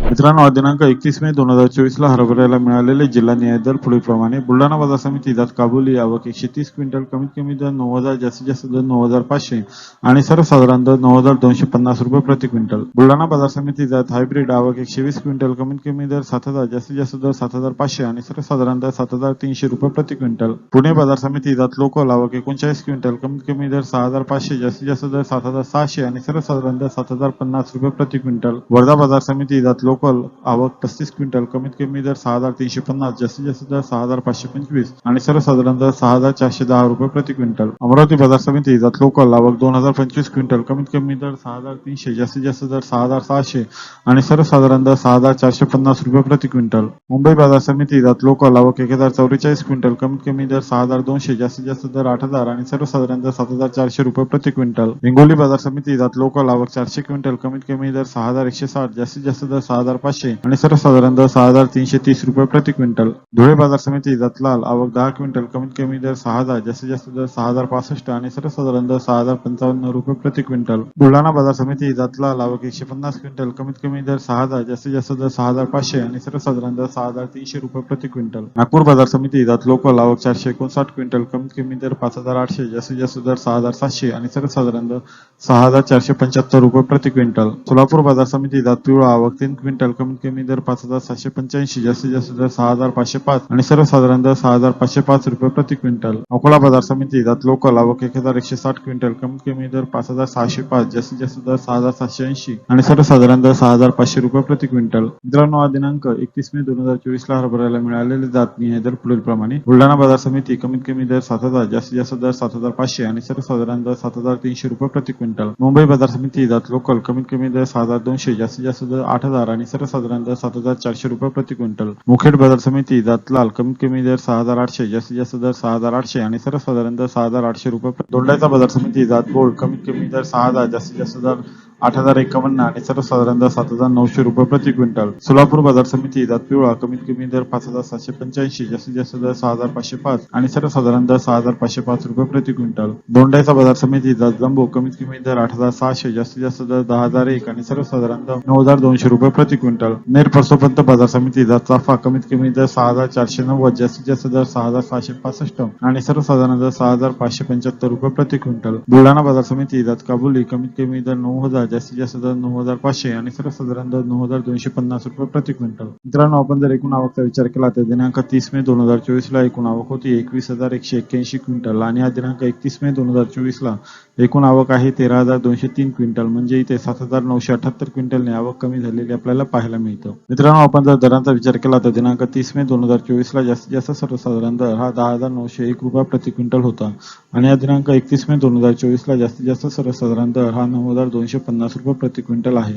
मित्रांनो दिनांक एकतीस मे दोन हजार चोवीस ला हरभऱ्याला मिळालेले जिल्हा न्याय दर पुढीलप्रमाणे. बुलढाणा बाजार समिती जात काबुली आवक एकशे तीस क्विंटल कमीत कमी दर नऊ हजार जास्तीत जास्त दर नऊ हजार पाचशे आणि सर्वसाधारण दर नऊ हजार दोनशे पन्नास रुपये प्रति क्विंटल. बुलढाणा बाजार समिती जात हायब्रिड आवक एकशे वीस क्विंटल कमीत कमी दर सात हजार जास्तीत जास्त दर सात हजार पाचशे आणि सर्वसाधारण दर सात हजार तीनशे रुपये प्रति क्विंटल. पुणे बाजार समिती जात लोकल आवक एकोणचाळीस क्विंटल कमीत कमी दर सहा हजार पाचशे जास्तीत जास्त दर सात हजार सहाशे आणि सर्वसाधारण दर सात हजार पन्नास रुपये प्रति क्विंटल. वर्धा बाजार समिती जात लोकल आवक पस्तीस क्विंटल कमीत कमी दर सहा हजार तीनशे पन्नास जास्तीत जास्त दर सहा हजार पाचशे पंचवीस आणि सर्वसाधारण दर सहा हजार चारशे दहा रुपये प्रति क्विंटल. अमरावती बाजार समिती जात लोकल आवक दोन हजार पंचवीस क्विंटल कमीत कमी दर सहा हजार तीनशे जास्तीत जास्त दर सहा हजार सहाशे आणि सर्वसाधारण दर सहा हजार चारशे पन्नास रुपये प्रति क्विंटल. मुंबई बाजार समिती जात लोकल आवक एक हजार चौवेचाळीस क्विंटल कमीत कमी दर सहा हजार दोनशे जास्तीत जास्त दर आठ हजार आणि सर्वसाधारण दर सात हजार चारशे रुपये प्रति क्विंटल. हिंगोली बाजार समिती जात लोकल आवक चारशे क्विंटल कमीत कमी दर सहा हजार एकशे साठ जास्तीत जास्त दर सहा हजार पाचशे आणि सर्वसाधारण दर सहा हजार तीनशे तीस रुपये प्रति क्विंटल. धुळे बाजार समिती जातलाल आवक दहा क्विंटल कमीत कमी दर सहा हजार जास्तीत जास्त दर सहा हजार पासष्ट आणि सर्वसाधारण दर सहा हजार पंचावन्न रुपये प्रति क्विंटल. बुलढाणा बाजार समिती जातलाल आवक एकशे पन्नास क्विंटल कमीत कमी दर सहा हजार जास्तीत जास्त दर सहा हजार पाचशे आणि सर्वसाधारण दर सहा हजार तीनशे रुपये प्रति क्विंटल. नागपूर बाजार समिती जात लोकल आवक चारशे एकोणसाठ क्विंटल कमीत कमी दर पाच हजार आठशे जास्तीत जास्त दर सहा हजार सातशे आणि सर्वसाधारण दर सहा हजार चारशे पंच्याहत्तर रुपये प्रति क्विंटल. सोलापूर बाजार समिती जात पिवळा आवक तीन क्विंटल कमीत कमी दर पाच हजार सातशे पंच्याऐंशी जास्तीत जास्त दर सहा हजार पाचशे पाच आणि सर्वसाधारण दर सहा हजार पाचशे पाच रुपये प्रति क्विंटल. अकोला बाजार समिती जात लोकल आवक एक हजार एकशे साठ क्विंटल कमीत कमी दर पाच हजार सहाशे पाच जास्तीत जास्त दर सहा हजार सातशे ऐंशी आणि सर्वसाधारण दर सहा हजार पाचशे रुपये प्रति क्विंटल. मित्रांनो दिनांक एकतीस मे दोन हजार चोवीस ला हरभऱ्याला मिळालेले जात निहाय दर पुढीलप्रमाणे. बुलढाणा बाजार समिती कमीत कमी दर सात हजार जास्तीत जास्त दर सात हजार पाचशे आणि सर्वसाधारण दर सात हजार तीनशे रुपये प्रति क्विंटल. मुंबई बाजार समिती जात लोकल कमीत कमी दर सहा हजार दोनशे जास्तीत जास्त दर आठ हजार आणि सर्वसाधारण दर सात हजार चारशे रुपये प्रति क्विंटल. मुखेड बाजार समिती जात लाल कमीत कमी दर सहा हजार आठशे जास्तीत जास्त दर सहा हजार आठशे आणि सर्वसाधारण दर सहा हजार आठशे रुपये प्रति- बाजार समिती जात बोर्ड कमीत कमी दर सहा हजार जास्तीत जास्त दर आठ हजार एकावन्न आणि सर्वसाधारण दर सात हजार नऊशे रुपये प्रति क्विंटल. सोलापूर बाजार समिती जात पिवळा कमीत कमी दर पाच हजार सातशे पंच्याऐंशी जास्तीत जास्त दर सहा हजार पाचशे पाच आणि सर्वसाधारण दर सहा हजार पाचशे पाच रुपये प्रति क्विंटल. दोंडाईचा बाजार समिती जात जम्बो कमीत कमी दर आठ हजार सहाशे जास्तीत जास्त दर दहा हजार एक आणि सर्वसाधारण दर नऊ हजार दोनशे रुपये प्रति क्विंटल. नेर परसोपंत बाजार समिती जात चाफा कमीत कमी दर सहा हजार चारशे नव्वद जास्तीत जास्त दर सहा हजार सहाशे पासष्ट आणि सर्वसाधारण दर सहा हजार पाचशे पंच्याहत्तर रुपये प्रति क्विंटल. बुलढाणा बाजार समिती जात काबुली कमीत कमी दर नऊ हजार जास्तीत जास्त दर नऊ हजार पाचशे आणि सर्वसाधारण दर नऊ हजार दोनशे पन्नास रुपये प्रति क्विंटल. मित्रांनो आपण जर एकूण आवकचा विचार केला तर दिनांक तीस मे दोन हजार चोवीस ला एकूण आवक होती एकवीस हजार एकशे एक्क्याऐंशी क्विंटल आणि हा दिनांक एकतीस मे दोन हजार चोवीस ला एकूण आवक आहे तेरा हजार दोनशे तीन क्विंटल. म्हणजे इथे सात हजार नऊशे अठ्याहत्तर क्विंटलने आवक कमी झालेली आपल्याला पाहायला मिळतं. मित्रांनो आपण जर दरांचा विचार केला तर दिनांक तीस मे दोन हजार चोवीस ला जास्तीत जास्त सर्वसाधारण दर हा दहा हजार नऊशे एक रुपया प्रति क्विंटल होता. आणि या दिनांक एकतीस मे दोन हजार चोवीस ला जास्तीत जास्त सर्वसाधारण दर हा नऊ हजार दोनशे पन्नास रुपये प्रति क्विंटल आहे.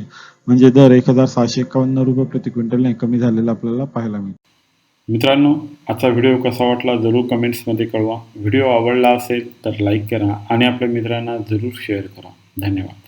म्हणजे दर एक हजार सहाशे एकावन्न रुपये प्रति क्विंटलने कमी झालेला आपल्याला पाहायला मिळतो. मित्रांनो आजचा व्हिडिओ कसा वाटला जरूर कमेंट्समध्ये कळवा. व्हिडिओ आवडला असेल तर लाईक करा आणि आपल्या मित्रांना जरूर शेअर करा. धन्यवाद.